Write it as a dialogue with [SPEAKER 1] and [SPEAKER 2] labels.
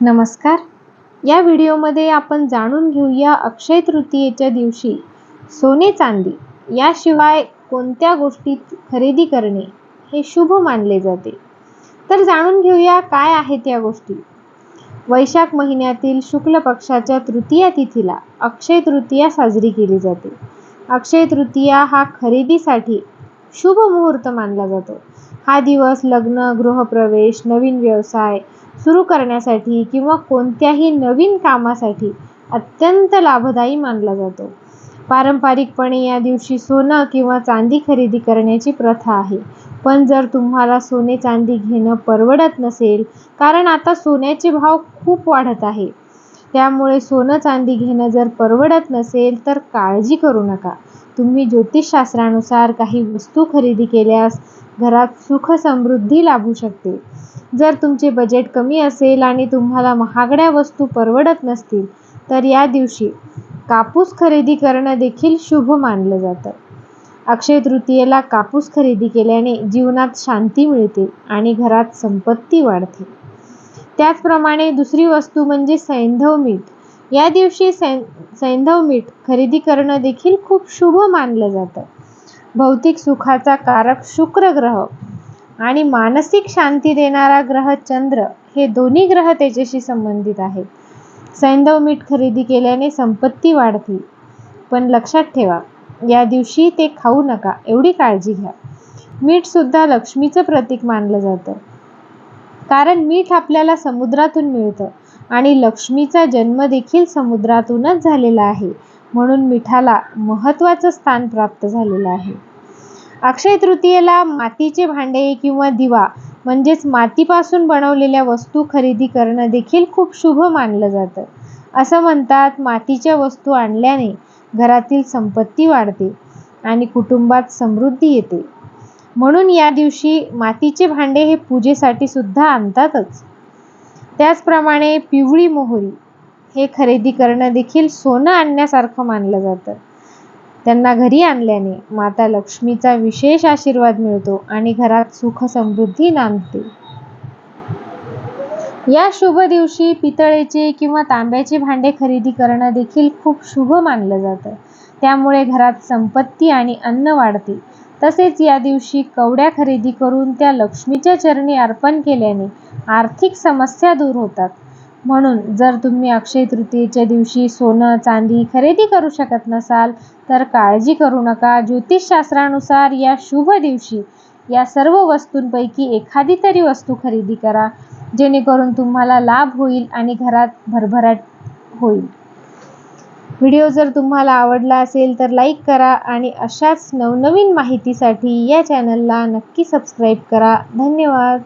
[SPEAKER 1] नमस्कार. या व्हिडिओमध्ये आपण जाणून घेऊया अक्षय तृतीयेच्या दिवशी सोने चांदी याशिवाय कोणत्या गोष्टी खरेदी करणे हे शुभ मानले जाते. तर जाणून घेऊया काय आहेत या गोष्टी. वैशाख महिन्यातील शुक्ल पक्षाच्या तृतीया तिथीला अक्षय तृतीया साजरी केली जाते. अक्षय तृतीया हा खरेदीसाठी शुभ मुहूर्त मानला जातो. हा दिवस लग्न गृहप्रवेश नवीन व्यवसाय सुरू करण्यासाठी किंवा कोणत्याही नवीन कामासाठी अत्यंत लाभदायी मानला जातो. पारंपरिकपणे या दिवशी सोनं किंवा चांदी खरेदी करण्याची प्रथा आहे. पण जर तुम्हाला सोने चांदी घेणं परवडत नसेल कारण आता सोन्याचे भाव खूप वाढत आहे. त्यामुळे सोनं चांदी घेणं जर परवडत नसेल तर काळजी करू नका. तुम्ही ज्योतिषशास्त्रानुसार काही वस्तू खरेदी केल्यास घरात सुख समृद्धी लाभू शकते. जर तुमचे बजेट कमी असेल आणि तुम्हाला महागड्या वस्तू परवडत नसतील तर या दिवशी कापूस खरेदी करणं देखील शुभ मानलं जातं. अक्षय तृतीयेला कापूस खरेदी केल्याने जीवनात शांती मिळते आणि घरात संपत्ती वाढते. त्याचप्रमाणे दुसरी वस्तू म्हणजे सैंधव मीठ. या दिवशी सै सैंधव मीठ खरेदी करणं देखील खूप शुभ मानलं जातं. भौतिक सुखाचा कारक शुक्र ग्रह आणि मानसिक शांती देणारा ग्रह चंद्र हे दोन्ही ग्रह त्याच्याशी संबंधित आहेत. सैंधव मीठ खरेदी केल्याने संपत्ती वाढते. पण लक्षात ठेवा या दिवशी ते खाऊ नका एवढी काळजी घ्या. मीठसुद्धा लक्ष्मीचं प्रतीक मानलं जातं. कारण मीठ आपल्याला समुद्रातून मिळतं आणि लक्ष्मीचा जन्म देखील समुद्रातूनच झालेला आहे. म्हणून मिठाला महत्त्वाचं स्थान प्राप्त झालेलं आहे. अक्षय तृतीयेला मातीचे भांडे किंवा दिवा म्हणजेच मातीपासून बनवलेल्या वस्तू खरेदी करणं देखील खूप शुभ मानलं जातं. असं म्हणतात मातीच्या वस्तू आणल्याने घरातील संपत्ती वाढते आणि कुटुंबात समृद्धी येते. म्हणून या दिवशी मातीचे भांडे हे पूजेसाठी सुद्धा आणतातच. त्याचप्रमाणे पिवळी मोहरी हे खरेदी करणं देखील सोनं आणण्यासारखं मानलं जातं. त्यांना घरी आणल्याने माता लक्ष्मीचा विशेष आशीर्वाद मिळतो आणि घरात सुख समृद्धी नांदते. या शुभ दिवशी पितळेचे किंवा तांब्याचे भांडे खरेदी करणं देखील खूप शुभ मानलं जातं. त्यामुळे घरात संपत्ती आणि अन्न वाढते. तसेच या दिवशी कवड्या खरेदी करून त्या लक्ष्मीच्या चरणी अर्पण केल्याने आर्थिक समस्या दूर होतात. म्हणून जर तुम्ही अक्षय तृतीयेच्या दिवशी सोनं चांदी खरेदी करू शकत नसाल तर काळजी करू नका. ज्योतिषशास्त्रानुसार या शुभ दिवशी या सर्व वस्तूंपैकी एखादी तरी वस्तू खरेदी करा जेणेकरून तुम्हाला लाभ होईल आणि घरात भरभराट होईल. व्हिडिओ जर तुम्हाला आवडला असेल तर लाईक करा आणि अशाच नवनवीन माहितीसाठी या चॅनलला नक्की सबस्क्राईब करा. धन्यवाद.